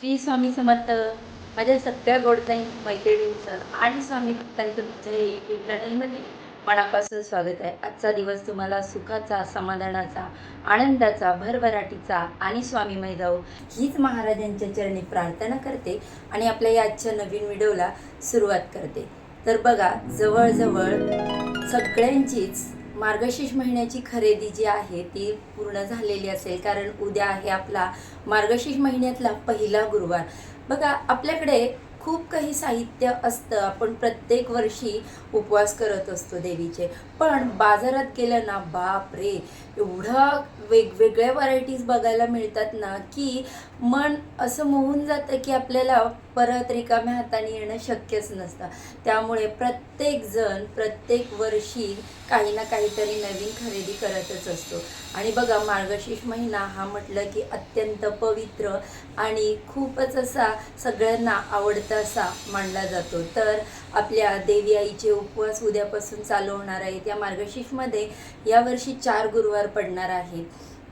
श्री स्वामी समर्थ माझ्या सगळ्या गोडताई मैत्रिणींचं आणि स्वामी भक्तांचं तुमच्या यूट्यूब चॅनलमध्ये मनापासून स्वागत आहे. आजचा दिवस तुम्हाला सुखाचा समाधानाचा आनंदाचा भरभराटीचा आणि स्वामीमय जाऊ हीच महाराजांच्या चरणी प्रार्थना करते आणि आपल्या या आजच्या नवीन व्हिडिओला सुरुवात करते. तर बघा जवळजवळ सगळ्यांचीच मार्गशीर्ष महिन्याची खरेदी जी आहे ती पूर्ण झालेली असेल कारण उद्या आहे आपला मार्गशीर्ष महिन्यातला पहिला गुरुवार. बघा आपल्याकडे खूप काही साहित्य असतं. आपण प्रत्येक वर्षी उपवास करत असतो देवीचे. पण बाजारात गेलं ना बाप रे एवढं वेगवेगळ्या व्हरायटीज बघायला मिळतात ना की मन असं मोहून जातं की आपल्याला परत रिकाम्या हाताने येणं शक्यच नसतं. त्यामुळे प्रत्येक जण प्रत्येक वर्षी काही ना काहीतरी नवीन खरेदी करतच असतो. आणि बघा मार्गशीर्ष महिना हा म्हटलं की अत्यंत पवित्र आणि खूपच असा सगळ्यांना आवडता असा मानला जातो. तर आपल्या देवी आईचे उपवास उद्यापासून चालू होणार आहेत. या मार्गशीर्षमध्ये यावर्षी चार गुरुवार पडणार आहेत.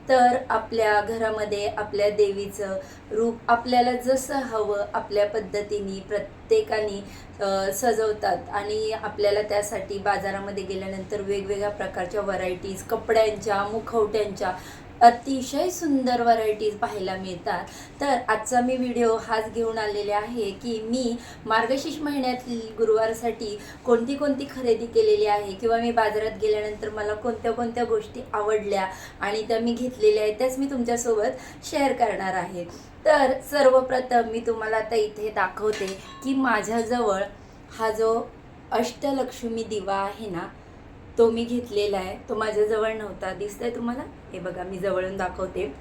तर आपल्या घरामध्ये आपल्या देवीचं रूप आपल्याला जसं हवं आपल्या पद्धतीने प्रत्येकाने सजवतात. आणि आपल्याला त्यासाठी बाजारामध्ये गेल्यानंतर वेगवेगळ्या प्रकारच्या व्हरायटीज कपड्यांच्या मुखवट्यांच्या अतिशय सुंदर व्हरायटीज पाहायला मिळतात. तर आजचा मी व्हिडिओ हाच घेऊन आलेले आहे की मी मार्गशीर्ष महिन्यातील गुरुवारसाठी कोणती कोणती खरेदी केलेली आहे किंवा मी बाजारात गेल्यानंतर मला कोणत्या कोणत्या गोष्टी आवडल्या आणि त्या मी घेतलेल्या आहेत त्याच मी तुमच्यासोबत शेअर करणार आहे. तर सर्वप्रथम मी तुम्हाला आता इथे दाखवते की माझ्याजवळ हा जो अष्टलक्ष्मी दिवा आहे ना तो मी घेतलेला आहे. तो माझ्याजवळ नव्हता. दिसतंय तुम्हाला? हे बघा मी जवळून दाखवते.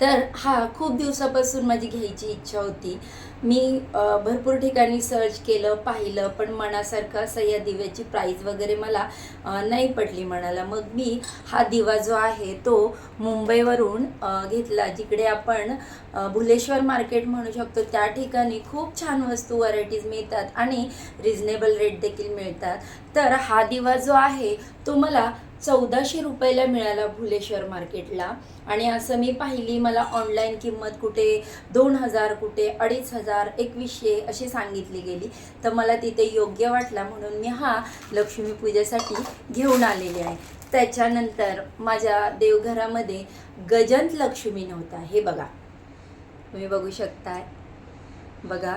तर हा खूप दिवसापासून माझी घ्यायची इच्छा होती. मी भरपूर ठिकाणी सर्च केलं पाहिलं पण मनासारखं असं या दिव्याची प्राईज वगैरे मला नाही पडली म्हणाला मग मी हा दिवा जो आहे तो मुंबईवरून घेतला जिकडे आपण भुलेश्वर मार्केट म्हणू शकतो. त्या ठिकाणी खूप छान वस्तू व्हरायटीज मिळतात आणि रिझनेबल रेट देखील मिळतात. तर हा दिवा जो आहे तो मला चौदाशे रुपयाला मिळाला भुलेश्वर मार्केटला आणि असं मी पाहिली मला ऑनलाईन किंमत कुठे दोन हजार कुठे अडीच हजार एकवीसशे अशी सांगितली गेली. तर मला तिथे योग्य वाटला म्हणून मी हा लक्ष्मीपूजेसाठी घेऊन आलेले आहे. त्याच्यानंतर माझ्या देवघरामध्ये गजंत लक्ष्मी नव्हता. हे बघा. तुम्ही बघू शकताय. बघा.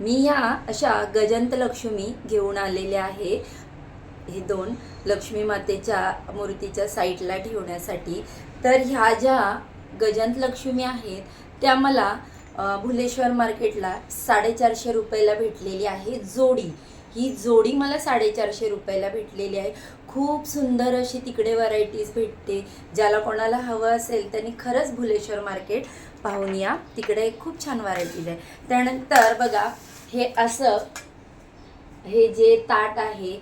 मी ह्या अशा गजंत लक्ष्मी घेऊन आलेल्या आहे. हे दोन लक्ष्मी मातेच्या मूर्तीच्या साईडला ठेवण्यासाठी. तर ह्या ज्या गजंत लक्ष्मी आहेत त्या मला भुलेश्वर मार्केटला साडेचारशे रुपयाला भेटलेली आहे. जोडी. ही जोडी मला साडेचारशे रुपयाला भेटलेली आहे. खूप सुंदर अशी तिकडे व्हरायटीज भेटते. ज्याला कोणाला हवं असेल त्यांनी खरंच भुलेश्वर मार्केट पाहून या. तिकडे खूप छान व्हरायटीज आहे. त्यानंतर बघा हे असं हे जे ताट आहे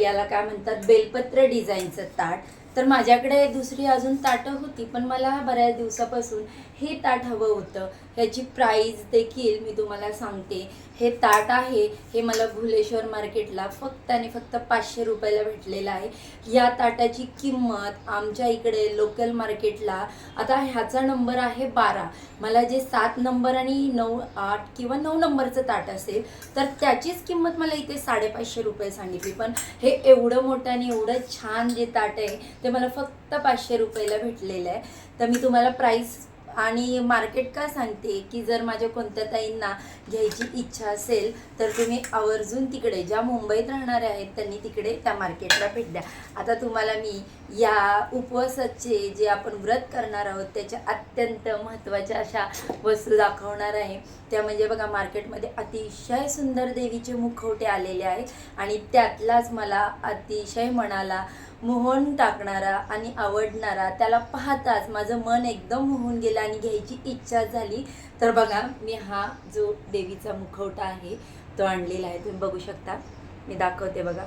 याला काय म्हणतात बेलपत्र डिझाईनचं ताट. तर माझ्याकडे दुसरी अजून ताटं होती पण मला बऱ्याच दिवसापासून हे ताट हवं होतं. ह्याची प्राईज देखील मी तुम्हाला सांगते. हे ताट आहे हे मला भुलेश्वर मार्केटला फक्त आणि फक्त पाचशे रुपयाला भेटलेलं आहे. या ताटाची किंमत आमच्या इकडे लोकल मार्केटला आता ह्याचा नंबर आहे बारा. मला जे सात नंबर आणि नऊ आठ किंवा नऊ नंबरचं ताट असेल तर त्याचीच किंमत मला इथे साडेपाचशे रुपये सांगितली. पण हे एवढं मोठं आणि एवढं छान जे ताट आहे ते मला फक्त पाचशे रुपयाला भेटलेलं आहे. तर मी तुम्हाला प्राईस आणि मार्केट का सांगते की जर माझ्या कोणत्या ताईंना घ्यायची इच्छा असेल तर तुम्ही आवर्जून तिकडे ज्या मुंबईत राहणाऱ्या आहेत त्यांनी तिकडे त्या मार्केटला भेट द्या. आता तुम्हाला मी या उपवासाचे जे आपण व्रत करणार आहोत त्याच्या अत्यंत महत्त्वाच्या अशा वस्तू दाखवणार आहे. त्या म्हणजे बघा मार्केटमध्ये अतिशय सुंदर देवीचे मुखवटे आलेले आहेत आणि त्यातलाच मला अतिशय मनाला मोहन टाकणारा आणि आवडणारा त्याला पाहताच माझं मन एकदम मोहून गेलं आणि घ्यायची इच्छा झाली. तर बघा मी हा जो देवीचा मुखवटा आहे तो आणलेला आहे. तुम्ही बघू शकता. मी दाखवते बघा.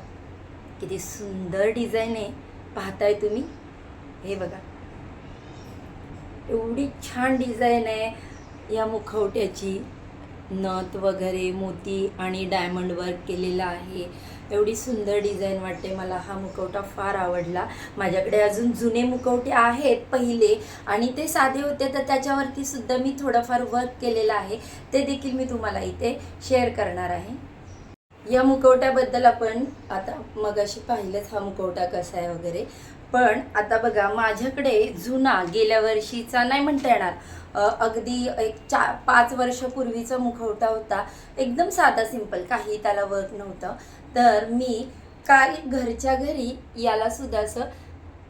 किती सुंदर डिझाईन आहे. पाहताय तुम्ही? हे बघा. एवढी छान डिझाईन आहे या मुखवट्याची. नथ वगैरे मोती आणि डायमंड वर्क केलेलं आहे. एवढी सुंदर डिझाईन वाटते. मला हा मुखवटा फार आवडला. माझ्याकडे अजून जुने मुखवटे आहेत पहिले आणि ते साधे होते तर त्याच्यावरती सुद्धा मी थोडंफार वर्क केलेलं आहे. ते देखील मी तुम्हाला इथे शेअर करणार आहे. या मुखवट्याबद्दल आपण आता मगाशी पाहिलंच हा मुखवटा कसा आहे वगैरे. पण आता बघा माझ्याकडे जुना गेल्या वर्षीचा नाही म्हणता येणार अगदी एक चार पाच वर्षापूर्वीचा मुखवटा होता. एकदम साधा सिंपल काही त्याला वर्क नव्हतं. तर मी काल घरच्या घरी याला सुद्धा असं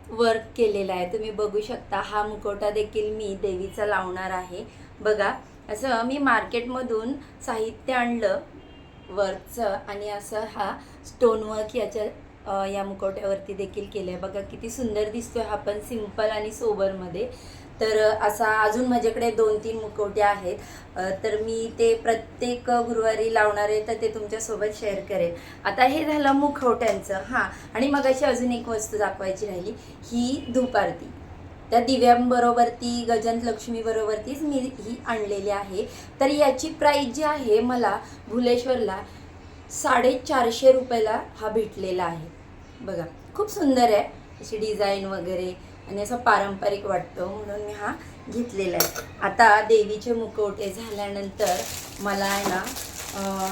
वर्क केलेलं आहे. तुम्ही बघू शकता हा मुखवटा देखील मी देवीचा लावणार आहे. बघा असं मी मार्केटमधून साहित्य आणलं वर्कचं आणि असं हा स्टोन वर्क याच्या या मुखवट्यावरती देखील केलं आहे बघा किती सुंदर दिसतोय हा पण सिंपल आणि सोबरमध्ये तर असा अजून माझ्याकडे दोन तीन मुखवटे आहेत. तर मी ते प्रत्येक गुरुवारी लावणार आहे तर ते तुमच्यासोबत शेअर करेन. आता हे झालं मुखवट्यांचं हां. आणि मग अशी अजून एक वस्तू दाखवायची राहिली ही धूप त्या दिव्यांबरोबर ती गजंत लक्ष्मीबरोबरतीच मी ही आणलेली आहे. तर याची प्राईस जी आहे मला भुलेश्वरला साडेचारशे रुपयाला हा भेटलेला आहे. बघा खूप सुंदर आहे. अशी डिझाईन वगैरे आणि असं पारंपरिक वाटतं म्हणून मी हा घेतलेला आहे. आता देवीचे मुखवटे झाल्यानंतर मला आहे ना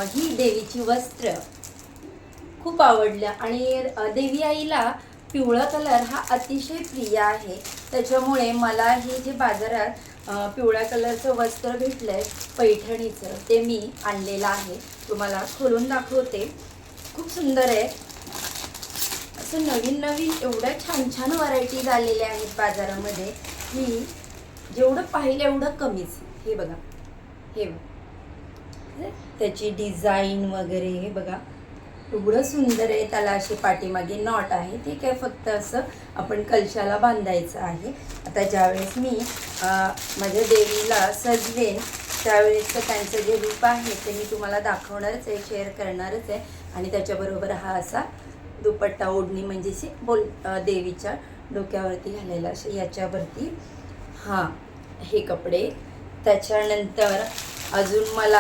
ही देवीची वस्त्र खूप आवडलं आणि देवी आईला पिवळा कलर हा अतिशय प्रिय आहे. त्याच्यामुळे मला हे जे बाजारात पिवळ्या कलरचं वस्त्र भेटलं आहे पैठणीचं ते मी आणलेलं आहे. तुम्हाला खोलून दाखवते. खूप सुंदर आहे. असं नवीन नवीन एवढ्या छान छान व्हरायटीज आलेल्या आहेत बाजारामध्ये की जेवढं पाहिलं एवढं कमीच. हे बघा. हे बघा. त्याची डिझाईन वगैरे हे बघा. एवढं सुंदर आहे त्याला अशी पाठीमागे नॉट आहे. ते काय फक्त असं आपण कलशाला बांधायचं आहे. आता ज्यावेळेस मी माझ्या देवीला सजवेन त्यावेळेसचं त्यांचं जे रूप आहे ते मी तुम्हाला दाखवणारच आहे शेअर करणारच आहे. आणि त्याच्याबरोबर हा असा दुपट्टा ओढणी म्हणजे अशी बोल देवीच्या डोक्यावरती घालायला असे याच्यावरती. हां हे कपडे. त्याच्यानंतर अजून मला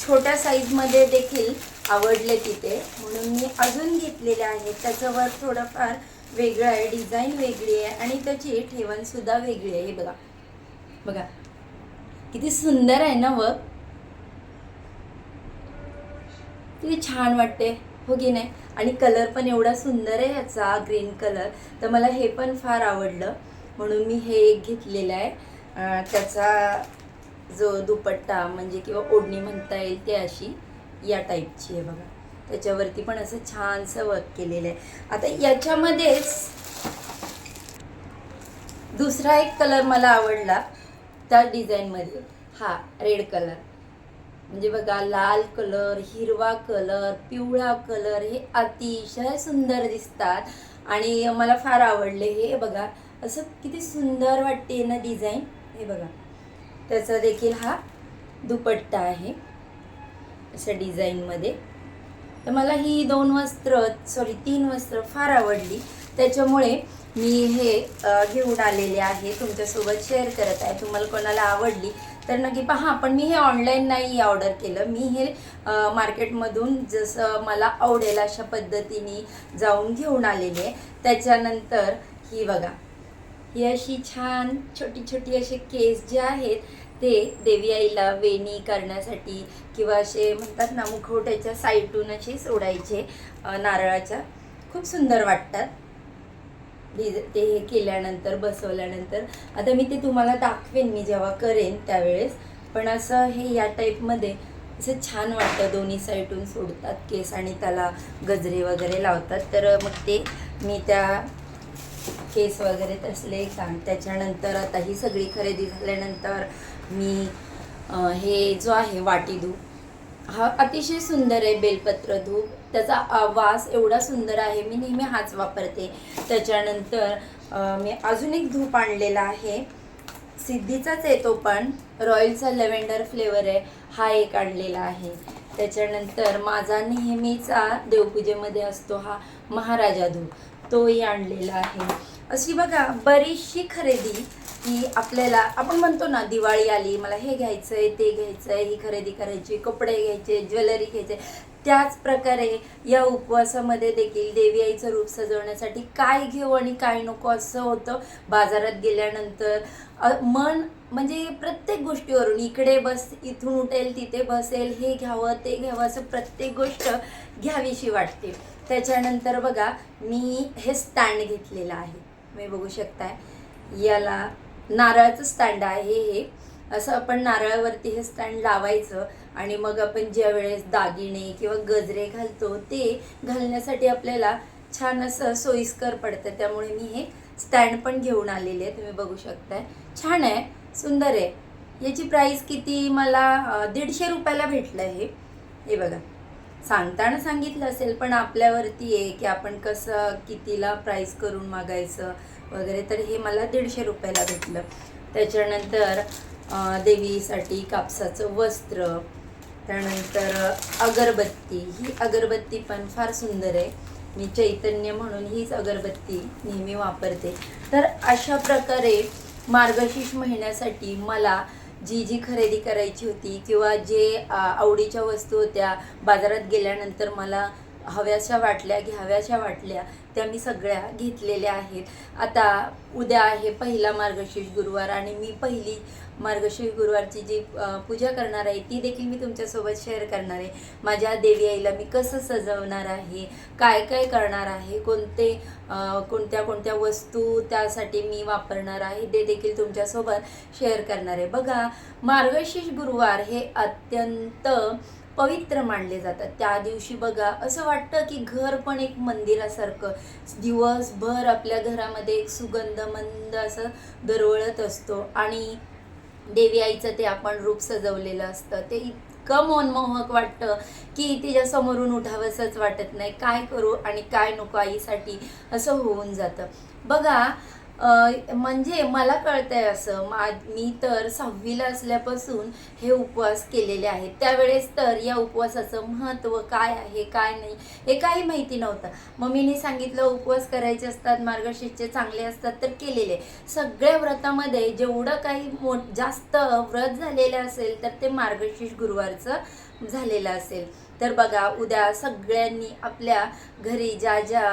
छोट्या साईजमध्ये देखील आवडले तिथे. म्हणून मी अजून घेतलेले आहेत त्याचं थोडंफार वेगळं आहे डिझाईन वेगळी आहे आणि त्याची ठेवणसुद्धा वेगळी आहे. हे बघा. बघा. किती सुंदर आहे ना व? किती छान वाटते. हो की नाही? आणि कलर पण एवढा सुंदर आहे ह्याचा ग्रीन कलर तर मला हे पण फार आवडलं. म्हणून मी हे एक घेतलेलं आहे. त्याचा जो दुपट्टा म्हणजे किंवा ओढणी म्हणता येईल ते अशी या टाईपची आहे बघा. त्याच्यावरती पण असं छानसं वर्क केलेलं आहे. आता याच्यामध्येच दुसरा एक कलर मला आवडला त्या डिझाईनमध्ये हा रेड कलर म्हणजे बघा लाल कलर हिरवा कलर पिवळा कलर हे अतिशय सुंदर दिसतात. आणि मला फार आवडले हे. बघा असं किती सुंदर वाटते ना डिझाईन हे बघा. त्याचा देखील हा दुपट्टा आहे. अशा डिझाईनमध्ये तर मला ही दोन वस्त्र सॉरी तीन वस्त्र फार आवडली. त्याच्यामुळे मी हे घेऊन आलेले आहे. तुमच्यासोबत शेअर करत आहे. तुम्हाला कोणाला आवडली तर नक्की पहा पण मी हे ऑनलाईन नाही ऑर्डर केलं. मी हे मार्केटमधून जसं मला आवडेल अशा पद्धतीने जाऊन घेऊन आलेले. त्याच्यानंतर ही बघा ही अशी छान छोटी छोटी असे केस जे आहेत ते देवी आईला वेणी करण्यासाठी किंवा असे म्हणतात ना मुखवट्याच्या साईडून असे सोडायचे नारळाच्या. खूप सुंदर वाटतात. डिझ ते हे केल्यानंतर बसवल्यानंतर. आता मी ते तुम्हाला दाखवेन मी जेव्हा करेन त्यावेळेस. पण असं हे या टाईपमध्ये असं छान वाटतं दोन्ही साईडून सोडतात केस आणि त्याला गजरे वगैरे लावतात. तर मग ते मी त्या केस वगैरे तसले का त्याच्यानंतर आता ही सगळी खरेदी झाल्यानंतर मी हे जो आहे वाटी धूप हा अतिशय सुंदर आहे बेलपत्र धूप त्याचा वास एवढा सुंदर आहे. मी नेहमी हाच वापरते. त्याच्यानंतर मी अजून एक धूप आणलेला आहे. सिद्धीचाच आहे तो पण. रॉयलचा लेव्हेंडर फ्लेवर आहे. हा एक आणलेला आहे. त्याच्यानंतर माझा नेहमीचा देवपूजेमध्ये असतो हा महाराजा धूप. तोही आणलेला आहे. अशी बघा बरीचशी खरेदी की आपल्याला आपण म्हणतो ना दिवाळी आली मला हे घ्यायचं आहे ते घ्यायचं आहे ही खरेदी करायची कपडे घ्यायचे ज्वेलरी घ्यायचे. त्याच प्रकारे या उपवासामध्ये देखील देवी आईचं रूप सजवण्यासाठी काय घेऊ आणि काय नको असं होतं. बाजारात गेल्यानंतर मन म्हणजे प्रत्येक गोष्टीवरून इकडे बस इथून उठेल तिथे बसेल हे घ्यावं ते घ्यावं असं प्रत्येक गोष्ट घ्यावीशी वाटते. त्याच्यानंतर बघा मी हे स्टँड घेतलेलं आहे. तुम्ही बघू शकताय. याला नारळाचं स्टँड आहे हे. असं आपण नारळावरती हे स्टँड लावायचं आणि मग आपण ज्या वेळेस दागिने किंवा गजरे घालतो ते घालण्यासाठी आपल्याला छान असं सोयीस्कर पडतं. त्यामुळे मी हे स्टँड पण घेऊन आलेले आहे तुम्ही बघू शकताय. छान आहे. सुंदर आहे. याची प्राईस किती? मला दीडशे रुपयाला भेटलं हे. हे बघा. सांगताना सांगितलं असेल पण आपल्यावरती आहे की आपण कसं कितीला प्राईस करून मागायचं? वगैरे तर हे मला दीडशे रुपयाला भेटलं. त्याच्यानंतर देवीसाठी कापसाचं वस्त्र त्यानंतर अगरबत्ती. ही अगरबत्ती पण फार सुंदर आहे. मी चैतन्य म्हणून हीच अगरबत्ती नेहमी वापरते. तर अशा प्रकारे मार्गशीर्ष महिन्यासाठी मला जी जी खरेदी करायची होती किंवा जे आवडीच्या वस्तू होत्या बाजारात गेल्यानंतर मला हव्याशा वाटल्या घ्याव्याशा वाटल्या त्या मी सगळ्या घेतलेल्या आहेत. आता उद्या आहे पहिला मार्गशीर्ष गुरुवार आणि मी पहिली मार्गशीर्ष गुरुवारची जी पूजा करणार आहे ती देखील मी तुमच्यासोबत शेअर करणार आहे. माझ्या देवी आईला मी कसं सजवणार आहे काय काय करणार आहे कोणते कोणत्या कोणत्या वस्तू त्यासाठी मी वापरणार आहे ते देखील तुमच्यासोबत शेअर करणार आहे. बघा मार्गशीर्ष गुरुवार हे अत्यंत पवित्र मानले जातात. त्या दिवशी बघा असं वाटतं की घर पण एक मंदिरासारखं. दिवसभर आपल्या घरामध्ये एक सुगंध मंद असं दरवळत असतो. आणि देवी आईचं ते आपण रूप सजवलेलं असतं. ते इतकं मनमोहक वाटतं की तिच्या समोरून उठावंसंच वाटत नाही. काय करू आणि काय नको आईसाठी? असं होऊन जातं. बघा म्हणजे मला कळतंय असं मा मी तर सहावीला असल्यापासून हे उपवास केलेले आहेत. त्यावेळेस तर या उपवासाचं महत्त्व काय आहे काय नाही हे काही माहिती नव्हतं. मम्मीने सांगितलं उपवास करायचे असतात मार्गशीर्षचे चांगले असतात तर केलेले. सगळ्या व्रतामध्ये जेवढं काही मो जास्त व्रत झालेलं असेल तर ते मार्गशीर्ष गुरुवारचं झालेलं असेल. तर बघा उद्या सगळ्यांनी आपल्या घरी ज्या ज्या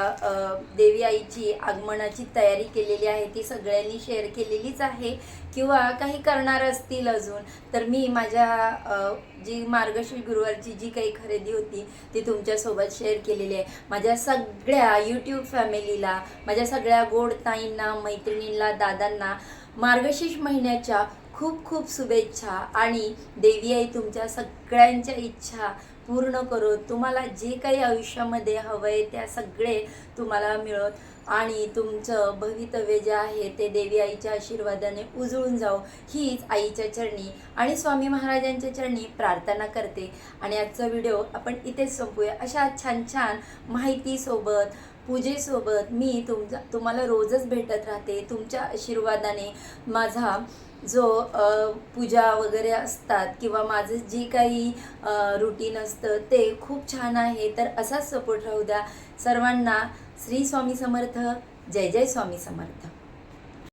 देवी आईची आगमनाची तयारी केलेली आहे ती सगळ्यांनी शेअर केलेलीच आहे. किंवा काही करणार असतील अजून तर मी माझ्या जी मार्गशीर्ष गुरुवारची जी काही खरेदी होती ती तुमच्यासोबत शेअर केलेली आहे. माझ्या सगळ्या यूट्यूब फॅमिलीला माझ्या सगळ्या गोड ताईंना मैत्रिणींना दादांना मार्गशीर्ष महिन्याच्या खूप खूप शुभेच्छा. आणि देवी आई तुमच्या सगळ्यांच्या इच्छा पूर्ण करो तुम्हाला जे काही आयुष्यामध्ये हवं आहे त्या सगळे तुम्हाला मिळत आणि तुमचं भवितव्य जे आहे ते देवी आईच्या आशीर्वादाने उजळून जाओ हीच आईच्या चरणी आणि स्वामी महाराजांच्या चरणी प्रार्थना करते. आणि आजचा व्हिडिओ आपण इथेच संपूया. अशा छान छान माहितीसोबत पूजेसोबत मी तुमचा तुम्हाला रोजच भेटत राहते. तुमच्या आशीर्वादाने माझा जो पूजा वगैरे असतात किंवा माझं जे काही रुटीन असतं ते खूप छान आहे. तर असाच सपोर्ट राहू द्या. सर्वांना श्री स्वामी समर्थ. जय जय स्वामी समर्थ.